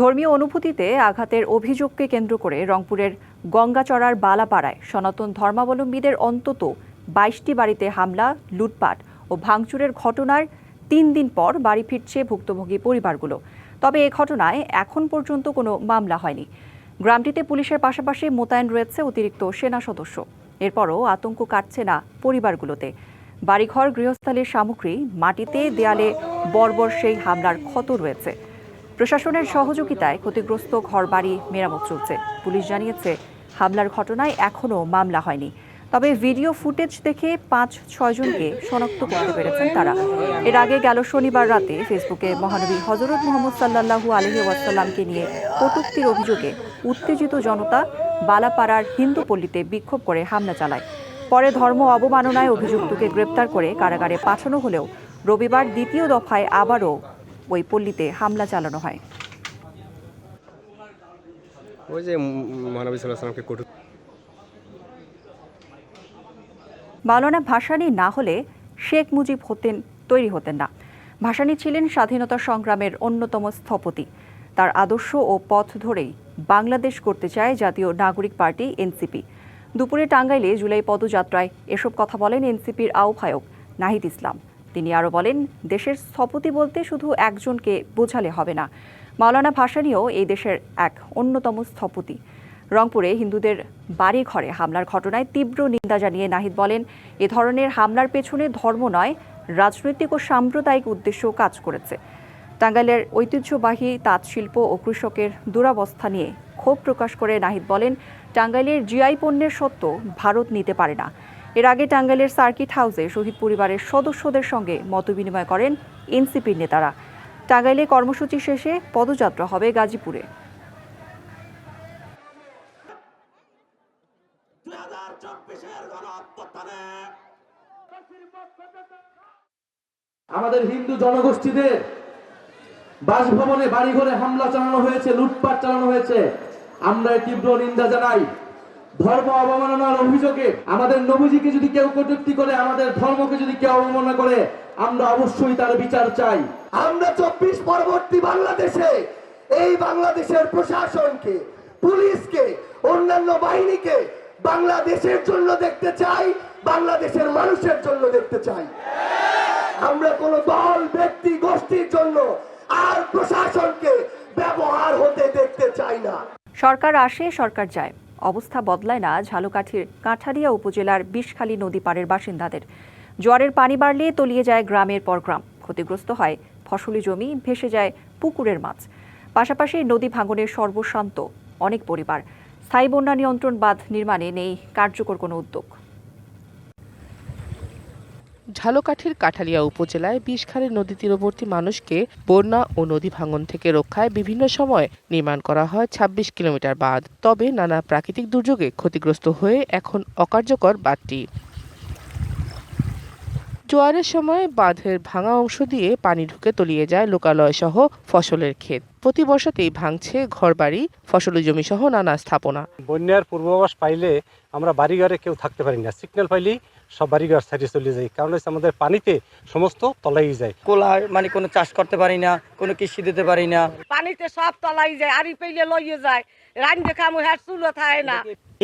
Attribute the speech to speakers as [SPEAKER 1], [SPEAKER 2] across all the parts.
[SPEAKER 1] ধর্মীয় অনুভূতিতে আঘাতের অভিযোগকে কেন্দ্র করে রংপুরের গঙ্গাচড়ার বালাপাড়ায় সনাতন ধর্মাবলম্বীদের অন্তত বাইশটি বাড়িতে হামলা, লুটপাট ও ভাঙচুরের ঘটনার তিন দিন পর বাড়ি ফিরছে ভুক্তভোগী পরিবারগুলো। তবে এ ঘটনায় এখন পর্যন্ত কোনো মামলা হয়নি। গ্রামটিতে পুলিশের পাশাপাশি মোতায়েন রয়েছে অতিরিক্ত সেনা সদস্য। এরপরও আতঙ্ক কাটছে না পরিবারগুলোতে। বাড়িঘর, গৃহস্থালির সামগ্রী, মাটিতে দেয়ালে বর্বর সেই হামলার ক্ষত রয়েছে। প্রশাসনের সহযোগিতায় ক্ষতিগ্রস্ত ঘরবাড়ি মেরামত চলছে। পুলিশ জানিয়েছে, হামলার ঘটনায় এখনও মামলা হয়নি। তবে ভিডিও ফুটেজ দেখে পাঁচ ছয়জনকে শনাক্ত করতে পেরেছেন তারা। এর আগে গেল শনিবার রাতে ফেসবুকে মহানবী হজরত মোহাম্মদ সাল্লাল্লাহু আলহি ওয়াসাল্লামকে নিয়ে কটূক্তির অভিযোগে উত্তেজিত জনতা বালাপাড়ার হিন্দু পল্লীতে বিক্ষোভ করে হামলা চালায়। পরে ধর্ম অবমাননায় অভিযুক্তকে গ্রেপ্তার করে কারাগারে পাঠানো হলেও রবিবার দ্বিতীয় দফায় আবারও ওই পল্লীতে হামলা চালানো হয়।
[SPEAKER 2] ওই যে মহানবী সাল্লাহ কটু
[SPEAKER 1] মাওলানা ভাসানী না হলে শেখ মুজিব হতেন তৈরি হতেন না। ভাসানী ছিলেন স্বাধীনতা সংগ্রামের অন্যতম স্থপতি। তার আদর্শ ও পথ ধরেই বাংলাদেশ করতে চায় জাতীয় নাগরিক পার্টি এনসিপি। দুপুরে টাঙ্গাইলে জুলাই পদযাত্রায় এসব কথা বলেন এনসিপির আহ্বায়ক নাহিদ ইসলাম। তিনি আরও বলেন, দেশের স্থপতি বলতে শুধু একজনকে বোঝালে হবে না। মাওলানা ভাসানীও এই দেশের এক অন্যতম স্থপতি। রংপুরে হিন্দুদের বাড়ি ঘরে হামলার ঘটনায় তীব্র নিন্দা জানিয়ে নাহিদ বলেন, এ ধরনের হামলার পেছনে ধর্ম নয়, রাজনৈতিক ও সাম্প্রদায়িক উদ্দেশ্য কাজ করেছে। টাঙ্গাইলের ঐতিহ্যবাহী তাঁত শিল্প ও কৃষকের দুরাবস্থা নিয়ে ক্ষোভ প্রকাশ করে নাহিদ বলেন, টাঙ্গাইলের জিআই পণ্যের সত্ত্ব ভারত নিতে পারে না। এর আগে টাঙ্গাইলের সার্কিট হাউসে শহীদ পরিবারের সদস্যদের সঙ্গে মতবিনিময় করেন এনসিপির নেতারা। টাঙ্গাইলে কর্মসূচি শেষে পদযাত্রা হবে গাজীপুরে।
[SPEAKER 3] আমাদের হিন্দু জনগোষ্ঠীদের বাসভবনে বাড়িঘরে হামলা চালানো হয়েছে লুটপাট চালানো হয়েছে। আমরা তীব্র নিন্দা জানাই। ধর্ম অবমাননার অভিযোগে আমাদের নবীজিকে যদি কেউ কটূক্তি করে আমাদের ধর্মকে যদি কেউ অবমাননা করে আমরা অবশ্যই তার বিচার চাই।
[SPEAKER 4] আমরা চব্বিশ পরবর্তী বাংলাদেশে এই বাংলাদেশের প্রশাসনকে পুলিশকে অন্যান্য বাহিনীকে বাংলাদেশের জন্য দেখতে চাই বাংলাদেশের মানুষের জন্য দেখতে চাই। আমরা কোন দল ব্যক্তি গোষ্ঠীর জন্য আর প্রশাসনকে ব্যবহার হতে দেখতে চাই না।
[SPEAKER 1] সরকার আসে সরকার যায়। অবস্থা বদলায় না ঝালকাঠির কাঁঠারিয়া উপজেলার বিষখালী নদী পাড়ের বাসিন্দাদের। জোয়ারের পানি বাড়লে তলিয়ে যায় গ্রামের পর গ্রাম। ক্ষতিগ্রস্ত হয় ফসলি জমি, ভেসে যায় পুকুরের মাছ। পাশাপাশি নদী ভাঙনের সর্বশান্ত অনেক পরিবার। স্থায়ী বন্যা নিয়ন্ত্রণ বাঁধ নির্মাণে নেই কার্যকর কোনো উদ্যোগ।
[SPEAKER 5] ঝালকাঠির কাঠালিয়া উপজেলায় বিষখালী নদী তীরবর্তী মানুষকে বন্যা ও নদী ভাঙন থেকে রক্ষায় বিভিন্ন সময় নির্মাণ করা হয় ২৬ কিলোমিটার বাঁধ তবে নানা প্রাকৃতিক দুর্যোগে ক্ষতিগ্রস্ত হয়ে এখন অকার্যকর বাঁধটি। জোয়ারের সময় বাঁধের ভাঙা অংশ দিয়ে পানি ঢুকে তলিয়ে যায় লোকালয় সহ ফসলের ক্ষেত। প্রতি বর্ষাতেই ভাঙছে ঘরবাড়ি, ফসলি জমি সহ নানা স্থাপনা।
[SPEAKER 6] বন্যার পূর্বাভাস পাইলে আমরা বাড়িঘরে কেউ থাকতে পারি না। সিগন্যাল পাইলেই সব বাড়িঘর সাইডে চলে যাই কারণ হচ্ছে আমাদের পানিতে সমস্ত তলাই যায়।
[SPEAKER 7] কোলা মানে কোনো চাষ করতে পারি না কোনো কৃষি দিতে পারি না।
[SPEAKER 8] পানিতে সব তলাই যায় আরি পেলে লইয়ে যায়। রান দেখামু হ্যাঁ চুলো থাকে না।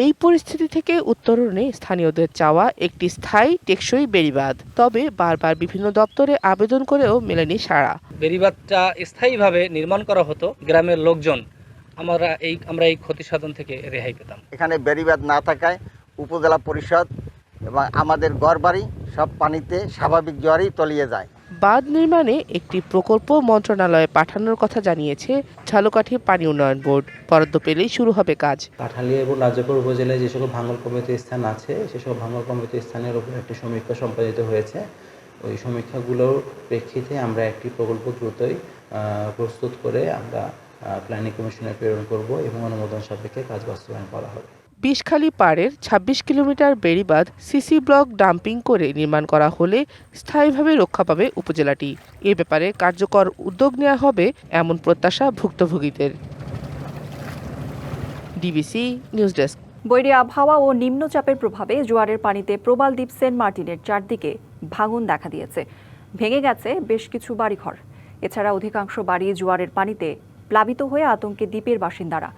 [SPEAKER 5] এই পরিস্থিতি থেকে উত্তরণে স্থানীয়দের চাওয়া একটি স্থায়ী টেকসই বেড়িবাঁধ। তবে বারবার বিভিন্ন দপ্তরে আবেদন করেও মেলেনি সাড়া।
[SPEAKER 7] বেড়িবাঁধটা স্থায়ীভাবে নির্মাণ করা হতো গ্রামের লোকজন। আমরা এই আমরা এই ক্ষতি সাধন থেকে রেহাই পেতাম।
[SPEAKER 9] এখানে বেড়িবাঁধ না থাকায় উপজেলা পরিষদ এবং আমাদের গড়বাড়ি সব পানিতে স্বাভাবিক জ্বরেই তলিয়ে যায়।
[SPEAKER 5] বাঁধ নির্মাণে একটি প্রকল্প মন্ত্রণালয়ে পাঠানোর কথা জানিয়েছে ঝালকাঠি পানি উন্নয়ন বোর্ড। বরাদ্দ পেলেই শুরু হবে কাজ।
[SPEAKER 10] কাঠালিয়া এবং রাজাপুর উপজেলায় যে সকল ভাঙল কমিটি স্থান আছে সেসব ভাঙল কমিটি স্থানের উপর একটি সমীক্ষা সম্পাদিত হয়েছে। ওই সমীক্ষাগুলোর প্রেক্ষিতে আমরা একটি প্রকল্প দ্রুতই প্রস্তুত করে আমরা প্ল্যানিং কমিশনে প্রেরণ করব এবং অনুমোদন সাপেক্ষে কাজ বাস্তবায়ন করা হবে।
[SPEAKER 5] বিষখালী পাড়ের ২৬ কিলোমিটার বেড়িবাঁধ সিসি ব্লক ডাম্পিং করে নির্মাণ করা হলে স্থায়ীভাবে রক্ষা পাবে উপজেলাটি। এ ব্যাপারে কার্যকর উদ্যোগ নেওয়া হবে এমন প্রত্যাশা ভুক্তভোগীদের। DBC news desk.
[SPEAKER 1] বৈরী আবহাওয়া ও নিম্নচাপের প্রভাবে জোয়ারের পানিতে প্রবাল দ্বীপ সেন্ট মার্টিনের চারদিকে ভাঙন দেখা দিয়েছে। ভেঙে গেছে বেশ কিছু বাড়িঘর। এছাড়া অধিকাংশ বাড়ি জোয়ারের পানিতে প্লাবিত হয়ে আতঙ্কে দ্বীপের বাসিন্দারা।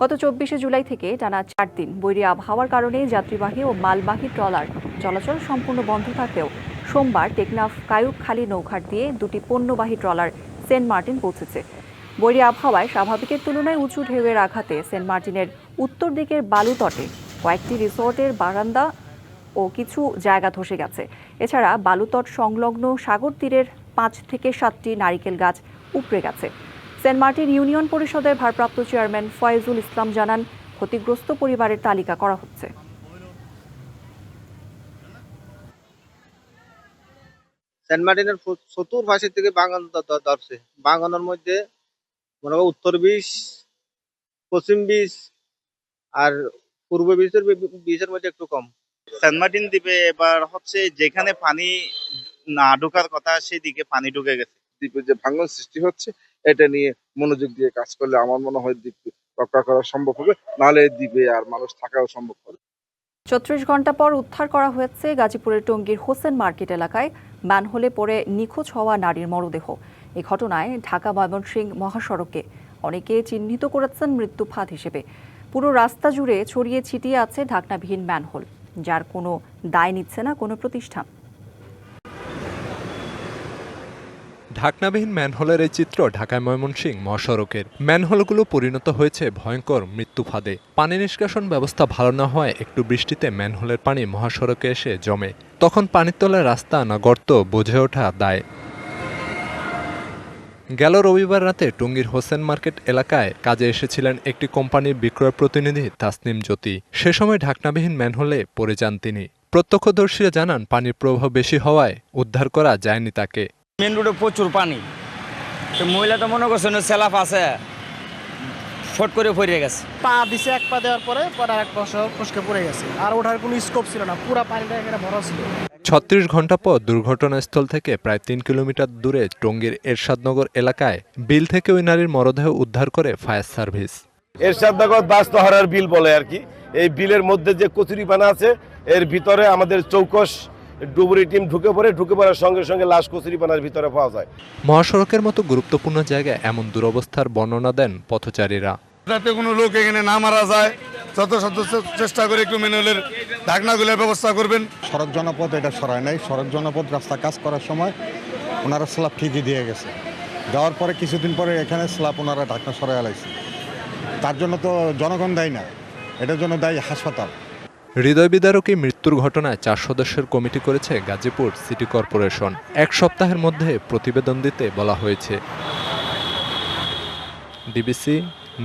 [SPEAKER 1] গত চব্বিশে জুলাই থেকে টানা চার দিন বৈরী আবহাওয়ার কারণে যাত্রীবাহী ও মালবাহী ট্রলার চলাচল সম্পূর্ণ বন্ধ থাকলেও সোমবার টেকনাফ কায়ুকখালী নৌঘাট দিয়ে দুটি পণ্যবাহী ট্রলার সেন্ট মার্টিন পৌঁছেছে। বৈরী আবহাওয়ায় স্বাভাবিকের তুলনায় উঁচু ঢেউয়ের আঘাতে সেন্ট মার্টিনের উত্তর দিকের বালুতটে কয়েকটি রিসোর্টের বারান্দা ও কিছু জায়গা ধসে গেছে। এছাড়া বালুতট সংলগ্ন সাগর তীরের পাঁচ থেকে সাতটি নারিকেল গাছ উপড়ে গেছে। সেন্ট মার্টিন ইউনিয়ন পরিষদের ভারপ্রাপ্ত চেয়ারম্যান ফয়েজুল ইসলাম জানান ক্ষতিগ্রস্ত পরিবারের তালিকা করা হচ্ছে।
[SPEAKER 9] সেন্ট মার্টিনের ফু- চতুর্পাশে থেকে বাগান দ- ধরছে বাগানের মধ্যে মনে করো উত্তর বিচ পশ্চিম বিচ আর পূর্ব বিচের বিচের মধ্যে একটু কম।
[SPEAKER 11] সেন্ট মার্টিন দ্বীপে এবার হচ্ছে যেখানে পানি না ঢোকার কথা সেদিকে পানি ঢুকে গেছে।
[SPEAKER 12] দ্বীপে যে ভাঙন সৃষ্টি হচ্ছে এটা নিয়ে মনোযোগ দিয়ে কাজ করলে আমার মনে হয় দ্বীপ রক্ষা করা সম্ভব হবে। নাহলে দ্বীপে আর মানুষ থাকাও সম্ভব হবে না।
[SPEAKER 1] ছত্রিশ ঘণ্টা পর উদ্ধার করা হয়েছে গাজীপুরের টঙ্গীর হোসেন মার্কেট এলাকায়। ম্যানহোলে পড়ে নিখোঁজ হওয়া নারীর মরদেহ। এ ঘটনায় ঢাকা ময়মনসিংহ মহাসড়কে অনেকে চিহ্নিত করেছেন মৃত্যু ফাঁদ হিসেবে। পুরো রাস্তা জুড়ে ছড়িয়ে ছিটিয়ে আছে ঢাকনাবিহীন ম্যানহোল, যার কোনো দায় নিচ্ছে না কোনো প্রতিষ্ঠান।
[SPEAKER 13] ঢাকনাবিহীন ম্যানহোলের এই চিত্র ঢাকায় ময়মনসিংহ মহাসড়কের। ম্যানহোলগুলো পরিণত হয়েছে ভয়ঙ্কর মৃত্যু ফাঁদে। পানি নিষ্কাশন ব্যবস্থা ভালো না হওয়ায় একটু বৃষ্টিতে ম্যানহোলের পানি মহাসড়কে এসে জমে। তখন পানির তলায় রাস্তা না গর্ত বোঝে ওঠা দায়। গেল রবিবার রাতে টঙ্গীর হোসেন মার্কেট এলাকায় কাজে এসেছিলেন একটি কোম্পানির বিক্রয় প্রতিনিধি তাসনিম জ্যোতি। সে সময় ঢাকনাবিহীন ম্যানহোলে পড়ে যান তিনি। প্রত্যক্ষদর্শীরা জানান, পানির প্রবাহ বেশি হওয়ায় উদ্ধার করা যায়নি তাকে।
[SPEAKER 11] মেন রোডে প্রচুর পানি। তো মহিলা তো মনে করছেন সেলাফ আছে। ফট করে পড়ে গেছে।
[SPEAKER 14] পা দিছে এক পা দেওয়ার পরে পরে আর এক পাশে ফসকে পড়ে গেছে। আর ওঠার কোনো স্কোপ ছিল না। পুরো পানিটা এখানে ভরা ছিল।
[SPEAKER 13] ছত্রিশ ঘণ্টা পর দুর্ঘটনাস্থল থেকে প্রায় তিন কিলোমিটার দূরে টঙ্গীর এরশাদনগর এলাকায় বিল থেকে ওই নারীর মরদেহ উদ্ধার করে ফায়ার সার্ভিস।
[SPEAKER 12] এরশাদনগর দাসতহারার বিল বলে আর কি। এই বিলের মধ্যে যে কচুরিপানা আছে এর ভিতরে আমাদের চৌকস ডুবুরি টিম ঢুকে পড়ে ঢুকে পড়ার সঙ্গে সঙ্গে লাশ কচুরিপানার ভিতরে পাওয়া যায়।
[SPEAKER 13] মহাসড়কের মতো গুরুত্বপূর্ণ জায়গায় এমন দুরবস্থার বর্ণনা দেন পথচারীরা।
[SPEAKER 12] যাতে কোনো লোক এখানে না মারা যায় যত সদস্য চেষ্টা করে একটু মেনুয়েলের ঢাকনাগুলোর ব্যবস্থা করবেন।
[SPEAKER 14] সড়ক জনপদ এটা সরায় নাই। সড়ক জনপদ রাস্তা কাজ করার সময় ওনারা স্ল্যাব ঠিকই দিয়ে গেছে। দেওয়ার পরে কিছুদিন পরে এখানে স্ল্যাব ওনারা ঢাকনা সরাই আলাইছে তার জন্য তো জনগণ দায়ী না। এটার জন্য দায়ী হাসপাতাল।
[SPEAKER 13] হৃদয় বিদারকী মৃত্যুর ঘটনায় চার সদস্যের কমিটি করেছে গাজীপুর সিটি কর্পোরেশন। এক সপ্তাহের মধ্যে প্রতিবেদন দিতে বলা হয়েছে। DBC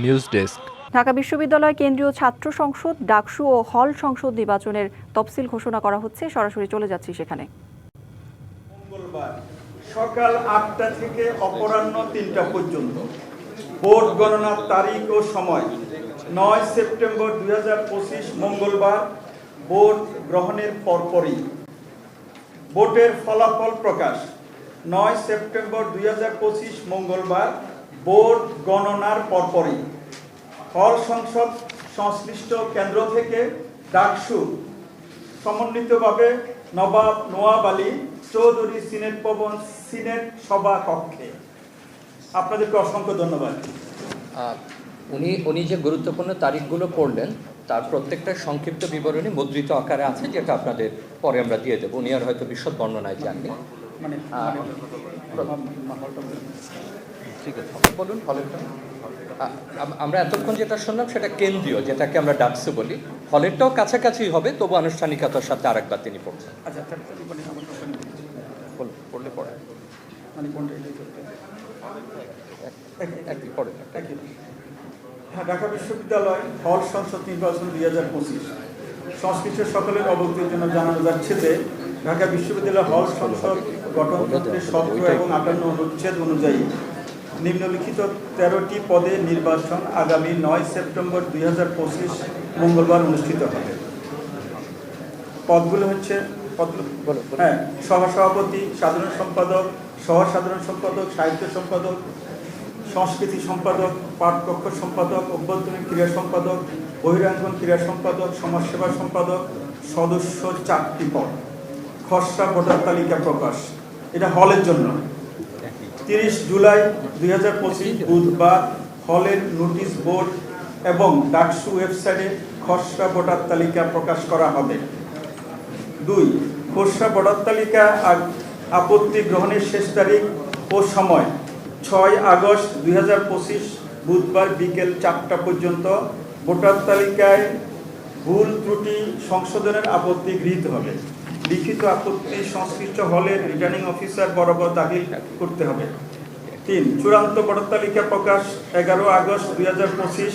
[SPEAKER 13] news desk.
[SPEAKER 1] ঢাকা বিশ্ববিদ্যালয় কেন্দ্রীয় ছাত্র সংসদ ডাকসু ও হল সংসদ নির্বাচনের তফসিল ঘোষণা করা হচ্ছে। সরাসরি চলে যাচ্ছি সেখানে।
[SPEAKER 14] মঙ্গলবার সকাল আটটা থেকে অপরাহ্ন তিনটা পর্যন্ত ভোট গণনার তারিখ ও সময় নয় সেপ্টেম্বর দুই হাজার পঁচিশ মঙ্গলবার ভোট গ্রহণের পরপরই ভোটের ফলাফল প্রকাশ। নয় সেপ্টেম্বর দুই হাজার পঁচিশ মঙ্গলবার ভোট গণনার পরপরই হল সংসদ সংশ্লিষ্ট কেন্দ্র থেকে ডাকসু, সমন্বিতভাবে নবাব নোয়াব আলী চৌধুরী সিনেট ভবন সিনেট সভা কক্ষে। আপনাদেরকে অসংখ্য ধন্যবাদ।
[SPEAKER 7] উনি উনি যে গুরুত্বপূর্ণ তারিখগুলো পড়লেন তার প্রত্যেকটা সংক্ষিপ্ত বিবরণী মুদ্রিত আকারে আছে যেটা আপনাদের পরে আমরা দিয়ে দেবো। উনি আর হয়তো বিশদ বর্ণনায় যাননি।
[SPEAKER 14] মানে
[SPEAKER 7] ঠিক আছে। বলুন হলেরটা আমরা এতক্ষণ যেটা শুনলাম সেটা কেন্দ্রীয় যেটাকে আমরা ডাকসু বলি। হলেরটাও কাছাকাছি হবে তবু আনুষ্ঠানিকতার সাথে আরেকবার তিনি পড়ছেন।
[SPEAKER 14] আচ্ছা মানে
[SPEAKER 7] পড়লে পড়ে।
[SPEAKER 14] মানে কোনটা
[SPEAKER 7] একই পড়ে।
[SPEAKER 14] একই। ঢাকা বিশ্ববিদ্যালয় হল সংসদ নির্বাচন দুই হাজার পঁচিশ। সংশ্লিষ্ট সকলের অবগতির জন্য জানানো যাচ্ছে যে ঢাকা বিশ্ববিদ্যালয় হল সংসদ গঠনতন্ত্রের সতেরো এবং আটান্ন অনুচ্ছেদ অনুযায়ী নিম্নলিখিত তেরোটি পদে নির্বাচন আগামী নয় সেপ্টেম্বর দুই হাজার পঁচিশ মঙ্গলবার অনুষ্ঠিত হবে। পদগুলো হচ্ছে হ্যাঁ সহসভাপতি সাধারণ সম্পাদক সহ সাধারণ সম্পাদক সাহিত্য সম্পাদক সংস্কৃতি সম্পাদক পাঠকক্ষ সম্পাদক, অভ্যন্তরীণ ক্রীড়া সম্পাদক, বহিরাঙ্গন ক্রীড়া সম্পাদক, সমাজসেবা সম্পাদক, সদস্য চারটি পদ। খসড়া ভোটার তালিকা প্রকাশ। এটা হলের জন্য। তিরিশ জুলাই দুই হাজার পঁচিশ বুধবার হলের নোটিশ বোর্ড এবং ডাকসু ওয়েবসাইটে খসড়া ভোটার তালিকা প্রকাশ করা হবে। দুই, খসড়া ভোটার তালিকা আর আপত্তি গ্রহণের শেষ তারিখ ও সময়। ছয় আগস্ট দুই হাজার পঁচিশ বুধবার বিকেল চারটা পর্যন্ত ভোটার তালিকায় ভুল ত্রুটি সংশোধনের আপত্তি গৃহীত হবে। লিখিত আপত্তি সংশ্লিষ্ট হলের রিটার্নিং অফিসার বরাবর দাখিল করতে হবে। তিন, চূড়ান্ত ভোটার তালিকা প্রকাশ এগারো আগস্ট দুই হাজার পঁচিশ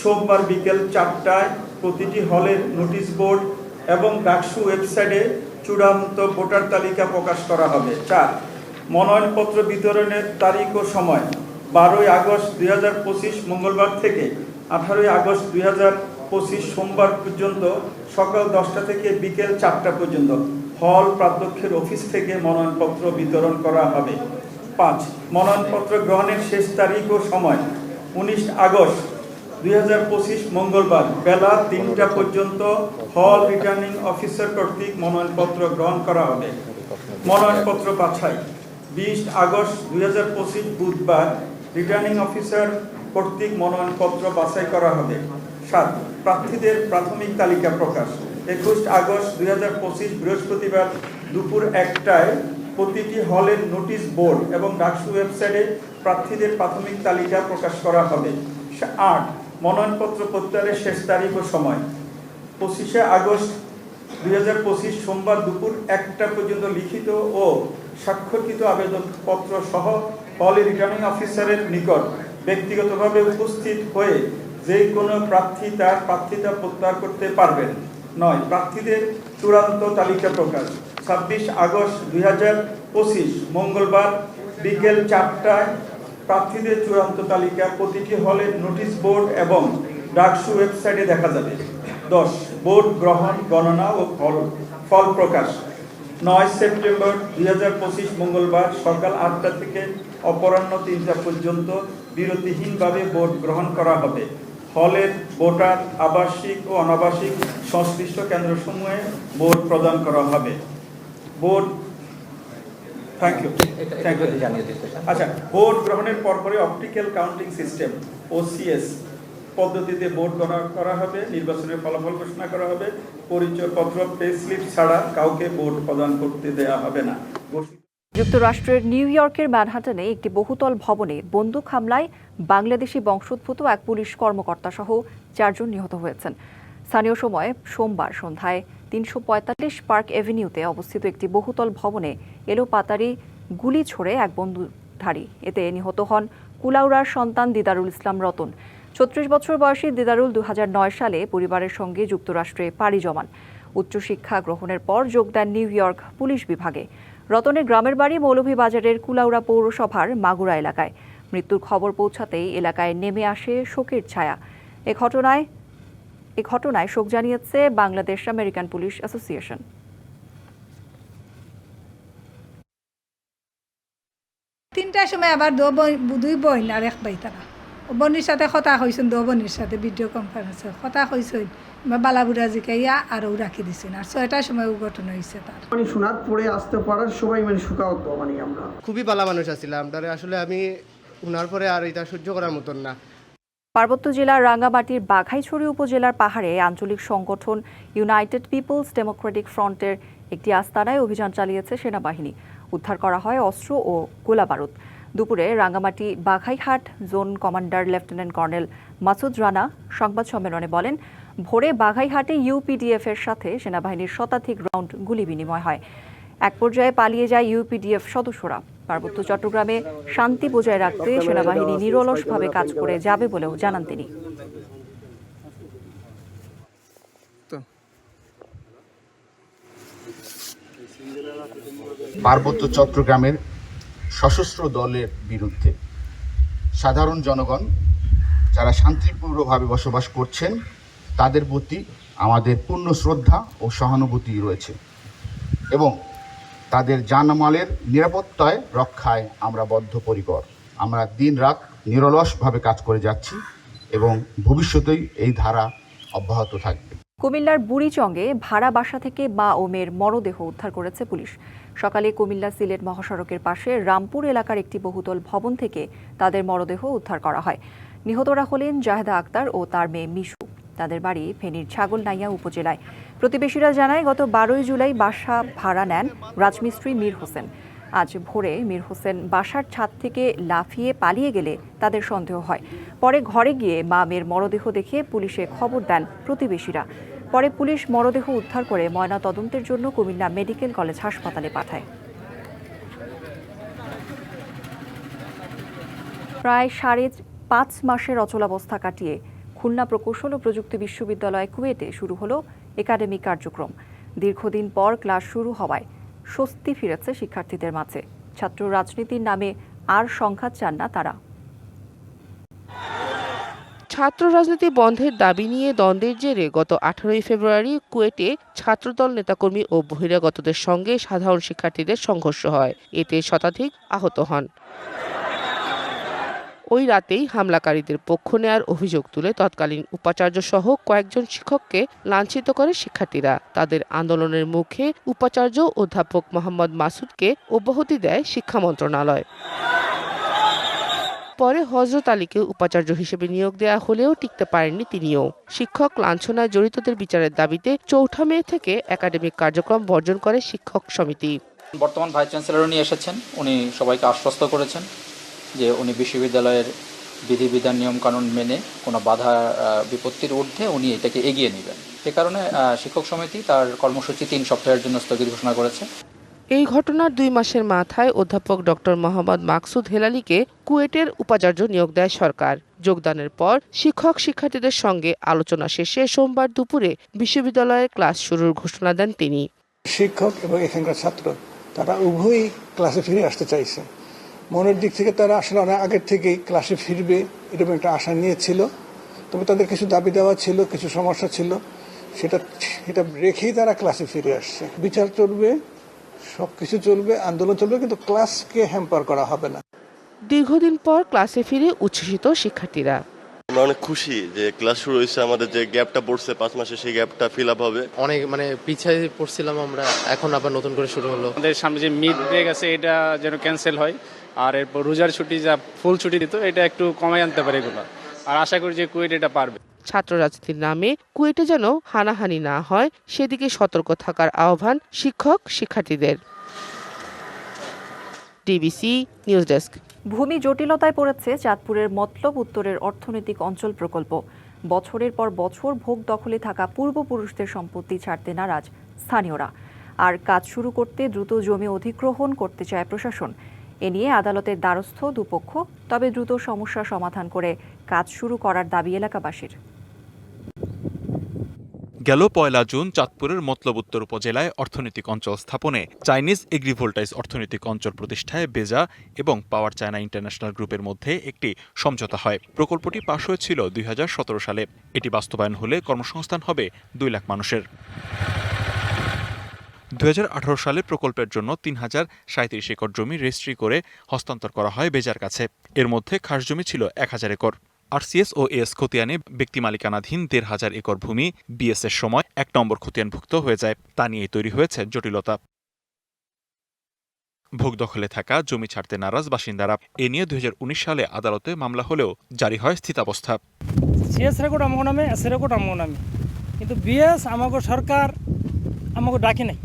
[SPEAKER 14] সোমবার বিকেল চারটায় প্রতিটি হলের নোটিশ বোর্ড এবং ডাকসু ওয়েবসাইটে চূড়ান্ত ভোটার তালিকা প্রকাশ করা হবে। চার মনোনয়নপত্র বিতরণের তারিখ ও সময় বারোই আগস্ট দুই হাজার পঁচিশ মঙ্গলবার থেকে আঠারোই আগস্ট দুই পঁচিশ সোমবার পর্যন্ত সকাল দশটা থেকে বিকেল চারটা পর্যন্ত হল প্রাধ্যক্ষের অফিস থেকে মনোনয়নপত্র বিতরণ করা হবে। পাঁচ, মনোনয়নপত্র গ্রহণের শেষ তারিখ ও সময় উনিশ আগস্ট দুই হাজার পঁচিশ মঙ্গলবার বেলা তিনটা পর্যন্ত হল রিটার্নিং অফিসার কর্তৃক মনোনয়নপত্র গ্রহণ করা হবে। মনোনয়নপত্র বাছাই। বিশ আগস্ট দুই হাজার পঁচিশ বুধবার রিটার্নিং অফিসার কর্তৃক মনোনয়নপত্র বাছাই করা হবে। সাত, প্রার্থীদের প্রাথমিক তালিকা প্রকাশ। একুশ আগস্ট দুই হাজার পঁচিশ বৃহস্পতিবার দুপুর একটায় প্রতিটি হলের নোটিশ বোর্ড এবং ডাকসু ওয়েবসাইটে প্রার্থীদের প্রাথমিক তালিকা প্রকাশ করা হবে। আট, মনোনয়নপত্র প্রত্যাহারের শেষ তারিখ ও সময়। পঁচিশে আগস্ট দুই হাজার পঁচিশ সোমবার দুপুর একটা পর্যন্ত লিখিত ও স্বাক্ষরকৃত আবেদনপত্র সহ হল রিটার্নিং অফিসারের নিকট ব্যক্তিগতভাবে উপস্থিত হয়ে যে কোনো প্রার্থী তার প্রার্থিতা প্রত্যাহার করতে পারবেন। নয়, প্রার্থীদের চূড়ান্ত তালিকা প্রকাশ। ছাব্বিশ আগস্ট দুই হাজার পঁচিশ মঙ্গলবার বিকেল চারটায় প্রার্থীদের চূড়ান্ত তালিকা প্রতিটি হলের নোটিশ বোর্ড এবং ডাকসু ওয়েবসাইটে দেখা যাবে। দশ বোর্ড গ্রহণ গণনা ও ফল ফল প্রকাশ। নয় সেপ্টেম্বর দুই হাজার পঁচিশ মঙ্গলবার সকাল আটটা থেকে অপরাহ্ন তিনটা পর্যন্ত বিরতিহীনভাবে ভোট গ্রহণ করা হবে। হলের ভোটার আবাসিক ও অনাবাসিক সংশ্লিষ্ট কেন্দ্রসমূহে ভোট প্রদান করা হবে। Vote thank you thank you আচ্ছা ভোট গ্রহণের পরপরই অপটিক্যাল কাউন্টিং সিস্টেম ওসিএস পদ্ধতিতে ভোট গণনা করা হবে, নির্বাচনের ফলাফল ঘোষণা করা হবে পরিচয়পত্র পে স্লিপ ছাড়া কাউকে ভোট প্রদান করতে দেয়া হবে না।
[SPEAKER 1] যুক্তরাষ্ট্রের নিউ ইয়র্কের ম্যানহাটনে একটি বহুতল ভবনে বন্দুক হামলায় বাংলাদেশি বংশোদ্ভূত এক পুলিশ কর্মকর্তা সহ চারজন নিহত হয়েছেন। স্থানীয় সময় সোমবার সন্ধ্যায় তিনশো পঁয়তাল্লিশ পার্ক এভিনিউতে অবস্থিত একটি বহুতল ভবনে এলো পাতারি গুলি ছোড়ে এক বন্দুকধারী। এতে নিহত হন কুলাউড়ার সন্তান দিদারুল ইসলাম রতন। ছত্রিশ বছর বয়সী দিদারুল দু হাজার নয় সালে পরিবারের সঙ্গে যুক্তরাষ্ট্রে পাড়ি জমান। উচ্চশিক্ষা গ্রহণের পর যোগ দেন নিউ ইয়র্ক পুলিশ বিভাগে। রতনের গ্রামের বাড়ি মৌলভীবাজারের কুলাউড়া পৌরসভার মাগুরা এলাকায়। মৃত্যুর খবর পৌঁছাতেই এলাকায় নেমে আসে শোকের ছায়া। এ ঘটনায় এ ঘটনায় শোক জানিয়েছে বাংলাদেশ আমেরিকান পুলিশ অ্যাসোসিয়েশন।
[SPEAKER 15] তিনটার সময় আবার দুই বোন আর এক ভাই তারা। বোনের সাথে কথা হয়েছেন দো বোনের সাথে ভিডিও কনফারেন্সে কথা হয়েছেন বালাবুড়া জিকাইয়া আর ও রাখি দিছেন আর ছয়টার সময় ও ঘটনা হয়েছে তার
[SPEAKER 4] মানে সোনার পরে আসতে পারার সবাই মানে শুকাওত মানে আমরা।
[SPEAKER 2] খুবই ভালো মানুষ আছিলাম তারে আসলে আমি উনার পরে আর এটা সহ্য করার মতন না।
[SPEAKER 1] পার্বত্য জেলার রাঙ্গামাটির বাঘাইছড়ি উপজেলার পাহাড়ে আঞ্চলিক সংগঠন ইউনাইটেড পিপলস ডেমোক্রেটিক ফ্রন্টের একটি আস্তানায় অভিযান চালিয়েছে সেনাবাহিনী। উদ্ধার করা হয় অস্ত্র ও গোলাবারুদ। দুপুরে Rangamati Baghaihat zone commander lieutenant colonel Masud Rana সংবাদ সম্মেলনে বলেন, ভোরে বাঘাইহাটে ইউপিডিএফ এর সাথে সেনাবাহিনীর শতাধিক রাউন্ড গুলি বিনিময় হয়। এক পর্যায়ে পালিয়ে যায় ইউপিডিএফ সদস্যরা। পার্বত্য চট্টগ্রামে শান্তি বজায় রাখতে সেনাবাহিনী নিরলসভাবে কাজ করে যাবে বলেও জানান তিনি।
[SPEAKER 16] পার্বত্য চট্টগ্রামের সশস্ত্র দলের বিরুদ্ধে। সাধারণ জনগণ যারা শান্তিপূর্ণভাবে বসবাস করছেন, তাদের প্রতি আমাদের পূর্ণ শ্রদ্ধা ও সহানুভূতি রয়েছে এবং তাদের জানমালের নিরাপত্তায় রক্ষায় আমরা বদ্ধপরিকর। আমরা দিন রাত নিরলসভাবে কাজ করে যাচ্ছি এবং ভবিষ্যতেই এই ধারা অব্যাহত থাকবে।
[SPEAKER 1] কুমিল্লার বুড়িচঙ্গে ভাড়া বাসা থেকে মা ও মেয়ের মরদেহ উদ্ধার করেছে পুলিশ। সকালে কুমিল্লা সিলেট মহাসড়কের পাশে রামপুর এলাকার একটি বহুতল ভবন থেকে তাদের মরদেহ উদ্ধার করা হয়। নিহতরা হলেন জাহেদা আক্তার ও তার মেয়ে মিশু। তাদের বাড়ি ফেনীর ছাগলনাইয়া উপজেলায়। প্রতিবেশীরা জানায়, গত বারোই জুলাই বাসা ভাড়া নেন রাজমিস্ত্রি মীর হোসেন। আজ ভোরে মীর হোসেন বাসার ছাদ থেকে লাফিয়ে পালিয়ে গেলে তাদের সন্দেহ হয়। পরে ঘরে গিয়ে মা মেয়ের মরদেহ দেখে পুলিশে খবর দেন প্রতিবেশীরা। পরে পুলিশ মরদেহ উদ্ধার করে ময়না তদন্তের জন্য কুমিল্লা মেডিকেল কলেজ হাসপাতালে পাঠায়। প্রায় সাড়ে পাঁচ মাসের অচলাবস্থা কাটিয়ে খুলনা প্রকৌশল ও প্রযুক্তি বিশ্ববিদ্যালয় কুয়েটে শুরু হলো একাডেমিক কার্যক্রম। দীর্ঘদিন পর ক্লাস শুরু হওয়ায় স্বস্তি ফিরেছে শিক্ষার্থীদের মাঝে। ছাত্র রাজনীতির নামে আর সংঘাত চান না তারা।
[SPEAKER 5] ছাত্র রাজনীতি বন্ধের দাবি নিয়ে দ্বন্দ্বের জেরে গত আঠারোই ফেব্রুয়ারি কুয়েটে ছাত্রদল নেতাকর্মী ও বহিরাগতদের সঙ্গে সাধারণ শিক্ষার্থীদের সংঘর্ষ হয়। এতে শতাধিক আহত হন। ওই রাতেই হামলাকারীদের পক্ষ নেয়ার অভিযোগ তুলে তৎকালীন উপাচার্য সহ কয়েকজন শিক্ষককে লাঞ্ছিত করে শিক্ষার্থীরা। তাদের আন্দোলনের মুখে উপাচার্য অধ্যাপক মোহাম্মদ মাসুদকে অব্যাহতি দেয় শিক্ষা মন্ত্রণালয়। পরে হজরত আলীকে উপাচার্য হিসেবে নিয়োগ দেওয়া হলেও টিকতে পারেননি তিনিও। শিক্ষক লাঞ্ছনায় জড়িতদের বিচারের দাবিতে চৌঠা মে থেকে একাডেমিক কার্যক্রম বর্জন করে শিক্ষক সমিতি।
[SPEAKER 17] বর্তমান ভাইস চ্যান্সেলর উনি এসেছেন। উনি সবাইকে আশ্বস্ত করেছেন যে উনি বিশ্ববিদ্যালয়ের বিধিবিধান নিয়মকানুন মেনে কোনো বাধা বিপত্তির ঊর্ধ্বে উনি এটাকে এগিয়ে নেবেন। সে কারণে শিক্ষক সমিতি তার কর্মসূচি তিন সপ্তাহের জন্য স্থগিত ঘোষণা করেছে।
[SPEAKER 5] এই ঘটনার দুই মাসের মাথায় অধ্যাপক ডক্টর মোহাম্মদ মাকসুদ হেলালিকে কুয়েটের উপাচার্য নিয়োগ দেয় সরকার। যোগদানের পর শিক্ষক শিক্ষার্থীদের সঙ্গে আলোচনা শেষে সোমবার দুপুরে বিশ্ববিদ্যালয়ের ক্লাস শুরুর ঘোষণা দেন তিনি।
[SPEAKER 18] শিক্ষক এবং এখানকার ছাত্র, তারা উভয়ই ক্লাসে ফিরে আসতে চাইছে। মনের দিক থেকে তারা আসলে অনেক আগের থেকেই ক্লাসে ফিরবে এরকম একটা আশা নিয়েছিল। তবে তাদের কিছু দাবি দেওয়া ছিল, কিছু সমস্যা ছিল। সেটা সেটা রেখেই তারা ক্লাসে ফিরে আসছে। বিচার চলবে সব কিছু চলবে আন্দোলন চলবে কিন্তু ক্লাসকে হ্যাম্পার করা হবে না।
[SPEAKER 5] দীর্ঘদিন পর ক্লাসে ফিরে উচ্ছ্বসিত শিক্ষার্থীরা।
[SPEAKER 19] আমরা অনেক খুশি যে ক্লাস শুরু হয়েছে আমাদের যে গ্যাপটা পড়ছে পাঁচ মাসে সেই গ্যাপটা ফিল আপ হবে।
[SPEAKER 20] অনেক মানে পিছিয়ে পড়ছিলাম আমরা এখন আবার নতুন করে শুরু হলো।
[SPEAKER 21] আমাদের সামনে যে মিড ব্রেক আছে এটা যেন ক্যান্সেল হয়। আর এরপর রোজার ছুটি যা ফুল ছুটি দিত এটা একটু কমাই আনতে পারে এগুলো। আর আশা করি যে কুয়েট এটা পারবে।
[SPEAKER 5] ছাত্র রাজনীতির নামে কুয়েটে যেন হানাহানি না হয়, সেদিকে সতর্ক থাকার আহ্বান শিক্ষক শিক্ষার্থীদের। ডিবিসি নিউজ ডেস্ক
[SPEAKER 1] ভূমি জটিলতায় পড়েছে চাঁদপুরের মতলব উত্তরের অর্থনৈতিক অঞ্চল প্রকল্প। বছরের পর বছর ভোগ দখলে থাকা পূর্বপুরুষদের সম্পত্তি ছাড়তে নারাজ স্থানীয়রা। আর কাজ শুরু করতে দ্রুত জমি অধিগ্রহণ করতে চায় প্রশাসন। এ নিয়ে আদালতের দ্বারস্থ দুপক্ষ, তবে দ্রুত সমস্যা সমাধান করে কাজ শুরু করার দাবি এলাকাবাসীর।
[SPEAKER 22] গেল পয়লা জুন চাঁদপুরের মতলব উত্তর উপজেলায় অর্থনৈতিক অঞ্চল স্থাপনে। চাইনিজ এগ্রিভোল্টাইজ অর্থনৈতিক অঞ্চল প্রতিষ্ঠায় বেজা এবং পাওয়ার চায়না ইন্টারন্যাশনাল গ্রুপের মধ্যে একটি সমঝোতা হয়। প্রকল্পটি পাশ হয়েছিল দুই হাজার সতেরো সালে। এটি বাস্তবায়ন হলে কর্মসংস্থান হবে দুই লাখ মানুষের। দু হাজার আঠারো সালে প্রকল্পের জন্য তিন হাজার সাঁত্রিশ একর জমি রেজিস্ট্রি করে হস্তান্তর করা হয় বেজার কাছে। এর মধ্যে খাস জমি ছিল এক হাজার একর। আরসিএস ও এস খতিয়ানে ব্যক্তি মালিকানাধীন দেড় হাজার একর ভূমি বিএস এর সময় এক নম্বর খতিয়ানভুক্ত হয়ে যায়। তা নিয়েই তৈরি হয়েছে জটিলতা। ভোগ দখলে থাকা জমি ছাড়তে নারাজ বাসিন্দারা। এ নিয়ে দুই সালে আদালতে মামলা হলেও জারি হয় স্থিতাবস্থা।
[SPEAKER 23] সিএস রেকর্ড আমাকে নামে এস রেকর্ড আমাকে নামে। কিন্তু বিএস আমাকে সরকার আমাকে ডাকে নাই।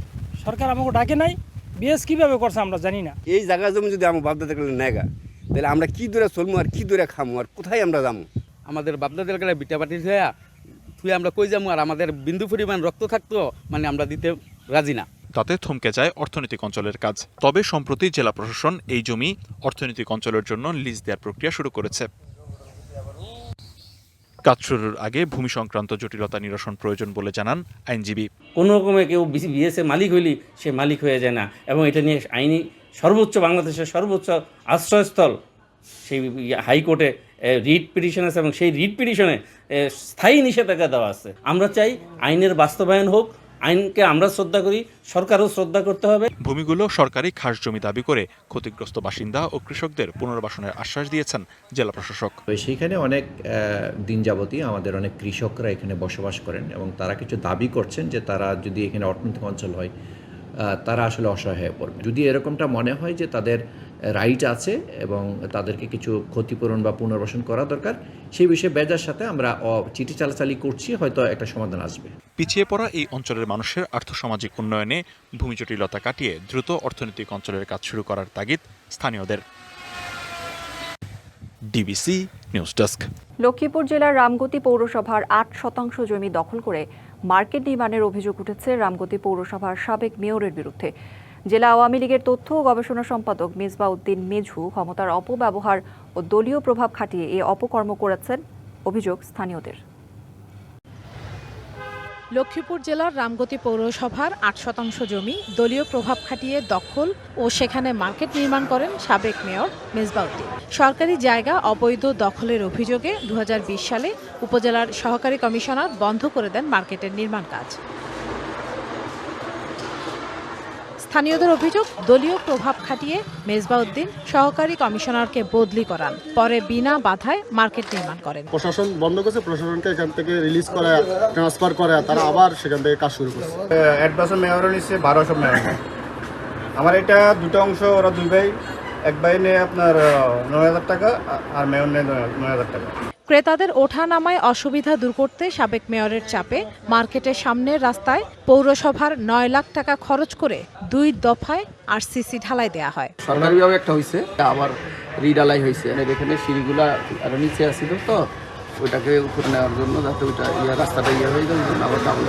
[SPEAKER 23] সরকার আমাকে ডাকে নাই। বিএস কীভাবে করছে আমরা জানি না।
[SPEAKER 24] এই জায়গা জমি যদি আমার বাপদাদের কাছে নেগা। তাহলে আমরা কি দূরে চলবো আর কি দূরে খামো আর কোথায় আমরা যাব আমাদের বাপদাদের কাছে বিটা পাটি থুয়া তুই আমরা কই যাব আর আমাদের বিন্দু পরিমাণ রক্ত থাকতো মানে আমরা দিতে রাজি না।
[SPEAKER 22] তাতে থমকে যায় অর্থনৈতিক অঞ্চলের কাজ। তবে সম্প্রতি জেলা প্রশাসন এই জমি অর্থনৈতিক অঞ্চলের জন্য লিজ দেওয়ার প্রক্রিয়া শুরু করেছে। কাজ শুরুর আগে ভূমি সংক্রান্ত জটিলতা নিরসন প্রয়োজন বলে জানান আইনজীবী।
[SPEAKER 25] কোনো রকমে কেউ বিএসএ মালিক হইলি সে মালিক হয়ে যায় না। এবং এটা নিয়ে আইনি সর্বোচ্চ বাংলাদেশের সর্বোচ্চ আশ্রয়স্থল সেই হাইকোর্টে রিট পিটিশন আছে এবং সেই রিট পিটিশনে স্থায়ী নিষেধাজ্ঞা দেওয়া আছে। আমরা চাই আইনের বাস্তবায়ন হোক আইনকে আমরা শ্রদ্ধা করি সরকারও শ্রদ্ধা করতে হবে।
[SPEAKER 22] ভূমিগুলো সরকারি খাস জমি দাবি করে ক্ষতিগ্রস্ত বাসিন্দা ও কৃষকদের পুনর্বাসনের আশ্বাস দিয়েছেন জেলা প্রশাসক।
[SPEAKER 26] সেইখানে অনেক দিন যাবতই আমাদের অনেক কৃষকরা এখানে বসবাস করেন এবং তারা কিছু দাবি করছেন যে তারা যদি এখানে অর্থনৈতিক অঞ্চল হয় তারা আসলে অসহায় হয়ে পড়বে। যদি এরকমটা মনে হয় যে তাদের রাইট আছে এবং তাদেরকে কিছু ক্ষতিপূরণ বা পুনর্বাসন করা দরকার। সেই বিষয়ে বেজার সাথে আমরা চিঠি চালাচালি করছি হয়তো একটা সমাধান আসবে।
[SPEAKER 22] পিছিয়ে পড়া এই অঞ্চলের মানুষের আর্থসামাজিক উন্নয়নে ভূমি জটিলতা কাটিয়ে দ্রুত অর্থনৈতিক অঞ্চলের কাজ শুরু করার তাগিদ স্থানীয়দের। ডিবিসি নিউজ ডেস্ক
[SPEAKER 1] লক্ষ্মীপুর জেলার রামগতি পৌরসভার আট শতাংশ জমি দখল করে মার্কেট নির্মাণের অভিযোগ উঠেছে রামগতি পৌরসভার সাবেক মেয়রের বিরুদ্ধে। জেলা আওয়ামী লীগের তথ্য ও গবেষণা সম্পাদক মিসবা উদ্দিন মেঝু ক্ষমতার অপব্যবহার ও দলীয় প্রভাব খাটিয়ে এই অপকর্ম করেছেন অভিযোগ স্থানীয়দের।
[SPEAKER 27] লক্ষ্মীপুর জেলার রামগতি পৌরসভার আট শতাংশ জমি দলীয় প্রভাব খাটিয়ে দখল ও সেখানে মার্কেট নির্মাণ করেন সাবেক মেয়র মেজবাউদ্দিন। সরকারি জায়গা অবৈধ দখলের অভিযোগে দু হাজার বিশ সালে উপজেলার সহকারী কমিশনার বন্ধ করে দেন মার্কেটের নির্মাণ কাজ। স্থানীয়দের অভিযোগ দলীয় প্রভাব খাটিয়ে মেজবাউদ্দিন সহকারী কমিশনারকে বদলি করান। পরে বিনা বাধায় মার্কেট নির্মাণ করেন।
[SPEAKER 28] প্রশাসন বন্ধ করছে প্রশাসনকে এখান থেকে রিলিজ করে ট্রান্সফার করে তারা আবার সেখান থেকে কাজ শুরু করছে। অ্যাডভান্স মেয়র নিচ্ছে বারোশো মেয়র আমার এটা দুটো অংশ ওরা দুই ভাই এক ভাই নেয় আপনার নয় হাজার টাকা আর মেয়র নেয় নয় হাজার টাকা।
[SPEAKER 27] ক্রেতাদের ওঠা নামায় অসুবিধা দূর করতে সাবেক মেয়রের চাপে মার্কেটের সামনের রাস্তায় পৌরসভার নয় লাখ টাকা খরচ করে দুই দফায় আরসিসি ঢালাই দেয়া হয়।
[SPEAKER 29] সরকারিভাবে একটা হয়েছে আবার রিডালাই হয়েছে এখানে সিঁড়িগুলা আরও নিচে আসছিল তো ওইটাকে উপরে নেওয়ার জন্য যাতে ওইটা ইয়ে রাস্তাটা ইয়ে হয়ে যায় আবার ডাবল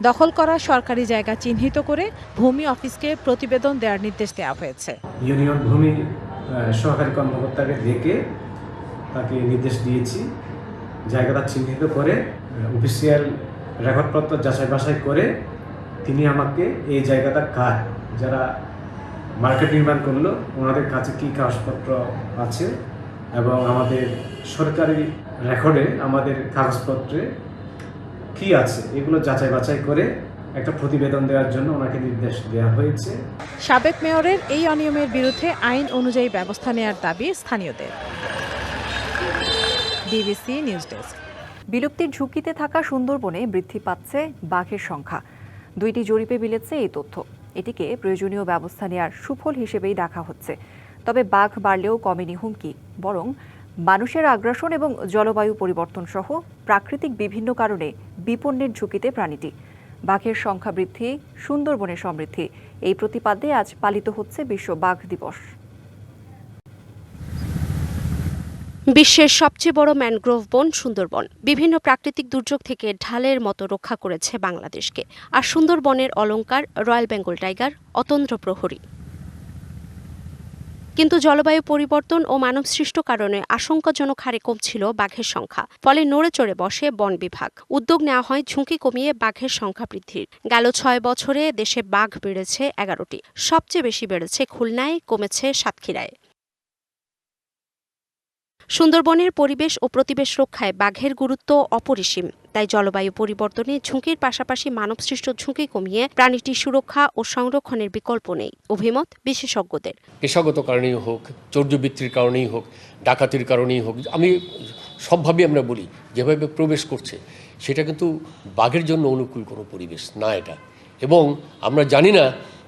[SPEAKER 27] দখল করা সরকারি জায়গা চিহ্নিত করে ভূমি অফিসকে প্রতিবেদন দেওয়ার নির্দেশ দেওয়া হয়েছে।
[SPEAKER 30] ইউনিয়ন ভূমি আহ, সহকারী কর্মকর্তাকে ডেকে তাকে নির্দেশ দিয়েছি। জায়গাটা চিহ্নিত করে অফিসিয়াল রেকর্ডপত্র যাচাই বাছাই করে তিনি আমাকে এই জায়গাটা কার, যারা মার্কেট নির্মাণ করল, ওনাদের কাছে কী কাগজপত্র আছে এবং আমাদের সরকারি রেকর্ডে আমাদের কাগজপত্রে কি আছে, এগুলো যাচাই বাছাই করে একটা প্রতিবেদন দেওয়ার জন্য ওনাকে নির্দেশ দেওয়া হয়েছে।
[SPEAKER 27] সাবেক মেয়রের এই অনিয়মের বিরুদ্ধে আইন অনুযায়ী ব্যবস্থা নেওয়ার দাবি স্থানীয়দের। DBC news desk.
[SPEAKER 1] বিলুপ্তির ঝুঁকিতে থাকা সুন্দরবনে বৃদ্ধি পাচ্ছে বাঘের সংখ্যা। দুইটি জরিপে মিলেছে এই তথ্য। এটিকে প্রয়োজনীয় ব্যবস্থা নেওয়ার সুফল হিসেবেই দেখা হচ্ছে। তবে বাঘ বাড়লেও কমেনি হুমকি, বরং মানুষের আগ্রাসন এবং জলবায়ু পরিবর্তন সহ প্রাকৃতিক বিভিন্ন কারণে বিপন্নের ঝুঁকিতে প্রাণীটি। বাঘের সংখ্যা বৃদ্ধি সুন্দরবনের সমৃদ্ধি, এই প্রতিপাদ্যে আজ পালিত হচ্ছে বিশ্ব বাঘ দিবস।
[SPEAKER 31] বিশ্বের সবচেয়ে বড় ম্যানগ্রোভ বন সুন্দরবন। বিভিন্ন প্রাকৃতিক দুর্যোগ থেকে ঢালের মতো রক্ষা করেছে বাংলাদেশকে। আর সুন্দরবনের অলংকার রয়্যাল বেঙ্গল টাইগার, অতন্দ্র প্রহরী। কিন্তু জলবায়ু পরিবর্তন ও মানবসৃষ্ট কারণে আশঙ্কাজনক হারে কমছিল বাঘের সংখ্যা। ফলে নড়ে চড়ে বসে বন বিভাগ। উদ্যোগ নেওয়া হয় ঝুঁকি কমিয়ে বাঘের সংখ্যা বৃদ্ধির। গেল ছয় বছরে দেশে বাঘ বেড়েছে এগারোটি। সবচেয়ে বেশি বেড়েছে খুলনায়, কমেছে সাতক্ষীরায়। সুন্দরবনের পরিবেশ ও প্রতিবেশ রক্ষায় বাঘের গুরুত্ব অপরিসীম। তাই জলবায়ু পরিবর্তনে ঝুঁকির পাশাপাশি মানবসৃষ্ট ঝুঁকি কমিয়ে প্রাণীটির সুরক্ষা ও সংরক্ষণের বিকল্প নেই। অভিমত, বিশেষজ্ঞদের।
[SPEAKER 32] পেশাগত কারণেই হোক চৌর্যবৃত্তির কারণেই হোক, ডাকাতির কারণেই হোক, আমি সবভাবে আমরা বলি, যেভাবে প্রবেশ করছে, সেটা কিন্তু বাঘের জন্য অনুকূল কোনো পরিবেশ না এটা। এবং আমরা জানি না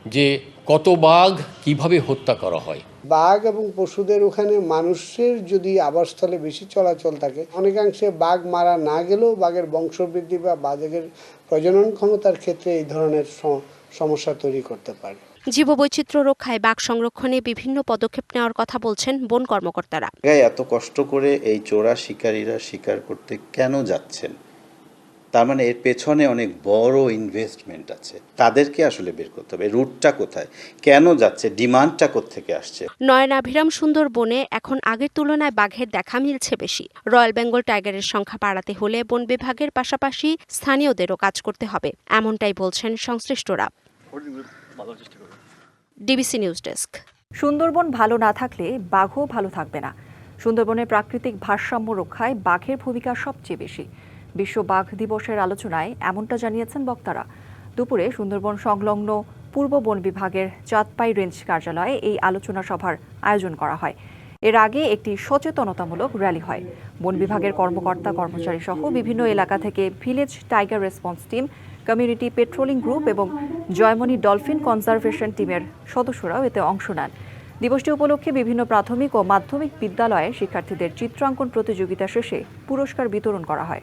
[SPEAKER 32] যে কত বাঘ কীভাবে হত্যা করা হয়।
[SPEAKER 33] বাঘ এবং পশুদের ওখানে মানুষের যদি আবাসস্থলে বেশি চলাচল থাকে অনেকাংশে বাঘ মারা না গেলেও বাঘের বংশবৃদ্ধি বা বাঘের প্রজনন ক্ষমতার ক্ষেত্রে এই ধরনের সমস্যা তৈরি করতে পারে।
[SPEAKER 31] জীববৈচিত্র্য রক্ষায় বাঘ সংরক্ষণে বিভিন্ন পদক্ষেপ নেওয়ার কথা বলছেন বন কর্মকর্তারা।
[SPEAKER 34] এত কষ্ট করে এই চোরা শিকারীরা শিকার করতে কেন যাচ্ছেন? তার মানে এর পেছনে অনেক বড় ইনভেস্টমেন্ট আছে। তাদেরকে আসলে বের করতে হবে। রুটটা কোথায়? কেন যাচ্ছে? ডিমান্ডটা থেকে আসছে?
[SPEAKER 31] নয়নাভিরাম সুন্দরবনে এখন আগের তুলনায় বাঘের দেখা মিলছে বেশি। রয়্যাল বেঙ্গল টাইগারের সংখ্যা বাড়াতে হলে বন বিভাগের পাশাপাশি স্থানীয়দেরও কাজ করতে হবে এমনটাই বলছেন সংশ্লিষ্টরা। DBC news desk.
[SPEAKER 1] সুন্দরবন ভালো না থাকলে বাঘও ভালো থাকবে না। সুন্দরবনের প্রাকৃতিক ভারসাম্য রক্ষায় বাঘের ভূমিকা সবচেয়ে বেশি। বিশ্ব বাঘ দিবসের আলোচনায় এমনটা জানিয়েছেন বক্তারা। দুপুরে সুন্দরবন সংলগ্ন পূর্ব বন বিভাগের চাঁদপাই রেঞ্জ কার্যালয়ে এই আলোচনা সভার আয়োজন করা হয়। এর আগে একটি সচেতনতামূলক র্যালি হয়। বন বিভাগের কর্মকর্তা কর্মচারী সহ বিভিন্ন এলাকা থেকে village tiger response team, community patrolling group এবং জয়মণি ডলফিন কনজারভেশন টিমের সদস্যরাও এতে অংশ নেন। দিবসটি উপলক্ষে বিভিন্ন প্রাথমিক ও মাধ্যমিক বিদ্যালয়ে শিক্ষার্থীদের চিত্রাঙ্কন প্রতিযোগিতা শেষে পুরস্কার বিতরণ করা হয়।